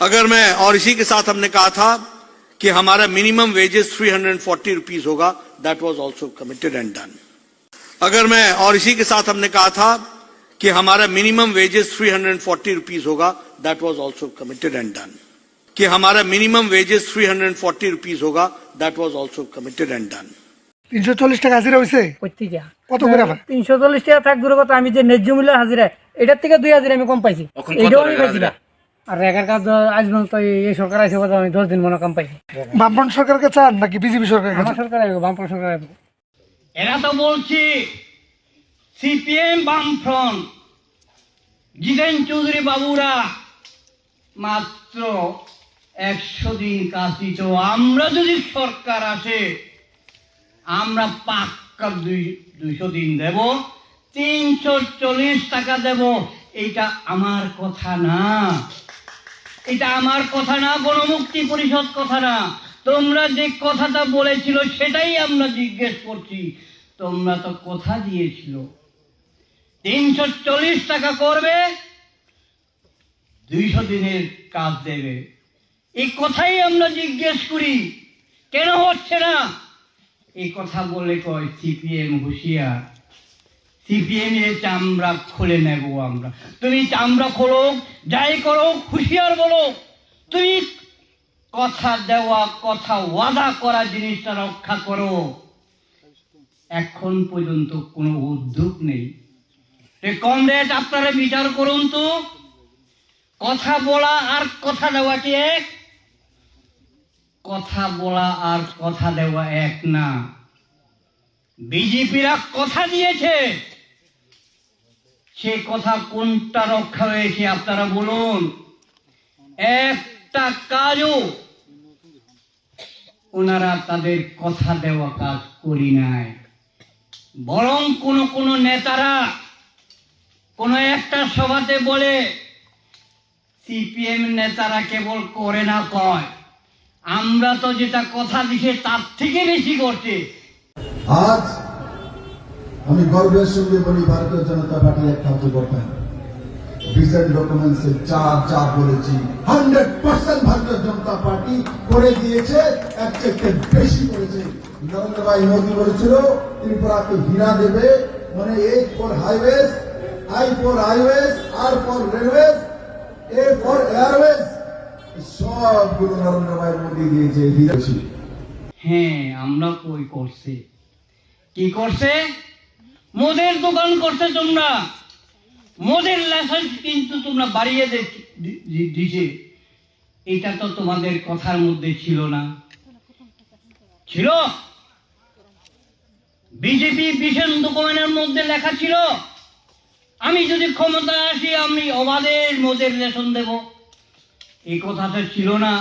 अगर मैं और इसी के साथ हमने कहा था कि हमारा minimum wages three hundred forty rupees होगा that was also committed and done अगर मैं और इसी के साथ हमने कहा था कि हमारा minimum wages three hundred forty rupees होगा that was also committed and done कि हमारा minimum wages three hundred forty rupees होगा that was also committed and done তিনশো চল্লিশ টাকা হাজিরা হয়েছে প্রত্যেকে কত করে আবার? তিনশো চল্লিশ টাকা থাক দূরে কথা আমি যে ন্যায্য মূল্য হাজিরা এটার থেকে দুই হাজার আমি কম পাইছি এখন কত এটাও আমি টাকা পাইছি না আর রেখার কাজ আজ পর্যন্ত এই- এই সরকার আছে কথা আমি দশ দিন মনে কম পাইছি বামফ্রন্ট সরকারকে চান নাকি বিজেপি? সরকার আইবো, বামপন্থ সরকার। এরা তো বলছি সিপিএম বামফ্রন্ট জিতেন চৌধুরী বাবুরা মাত্র একশো দিন কাজ তো আমরা যদি সরকার আসে আমরা পাক্কা দুই দুইশো দিন দেব তিনশো চল্লিশ টাকা দেব এটা আমার কথা না এটা আমার কথা না গণমুক্তি পরিষদ কথা না। তোমরা যে কথাটা বলেছিল, সেটাই আমরা জিজ্ঞেস করছি। তোমরা তো কথা দিয়েছিল। তিনশো চল্লিশ টাকা করবে, দুইশো দিনের কাজ দেবে। এই কথাই আমরা জিজ্ঞেস করি। কেন হচ্ছে না? এই কথা বলে কয় সিপিএম হুঁশিয়ার। সিপিএম চামড়া খুলে নেব আমরা। তুমি চামড়া খোলো, যাই করো, হুঁশিয়ার বলো। তুমি কথা দেওয়া, কথা ওয়াদা করা জিনিসটা রক্ষা করো। এখন পর্যন্ত কোনো উদ্যোগ নেই। কমরেড, আপনারা বিচার করুন তো। কথা বলা আর কথা দেওয়া কি এক? কথা বলা আর কথা দেওয়া এক না। বিজেপিরা কথা দিয়েছে। সে কথা কোনটা রক্ষা হয়েছে আপনারা বলুন? একটা কাজও ওনারা তাদের কথা দেওয়া কাজ করি নাই। বরং কোন কোন নেতারা কোন একটা সভাতে বলে, সিপিএম নেতারা কেবল করে না কয়। আমরা তো যেটা কথা দিছে তার থেকে বেশি করছে। আজ আমি গর্বের সঙ্গে বলি, ভারতীয় জনতা এক ডকুমেন্টসে বলেছি হান্ড্রেড পার্সেন্ট ভারতীয় জনতা পার্টি করে দিয়েছে, এক চেয়ে বেশি করেছে। নরেন্দ্র ভাই মোদী বলেছিল, ত্রিপুরাকে হীরা দেবে মানে I R for railways A for airways সবগুলো নরেন্দ্র ভাই মোদী দিয়েছে, হীরা। হ্যাঁ আমরা কই করছে। কি করছে? মদের দোকান করতে তোমরা, মদের লাইসেন্স কিন্তু তোমরা বাড়িয়ে দিছে এটা তো তোমাদের কথার মধ্যে ছিল না। ছিল? বিজেপি ভীষণ দোকানের মধ্যে লেখা ছিল, আমি যদি ক্ষমতা আসি, আমি অবাধের মদের রেশন দেব। এই কথাটা ছিল না।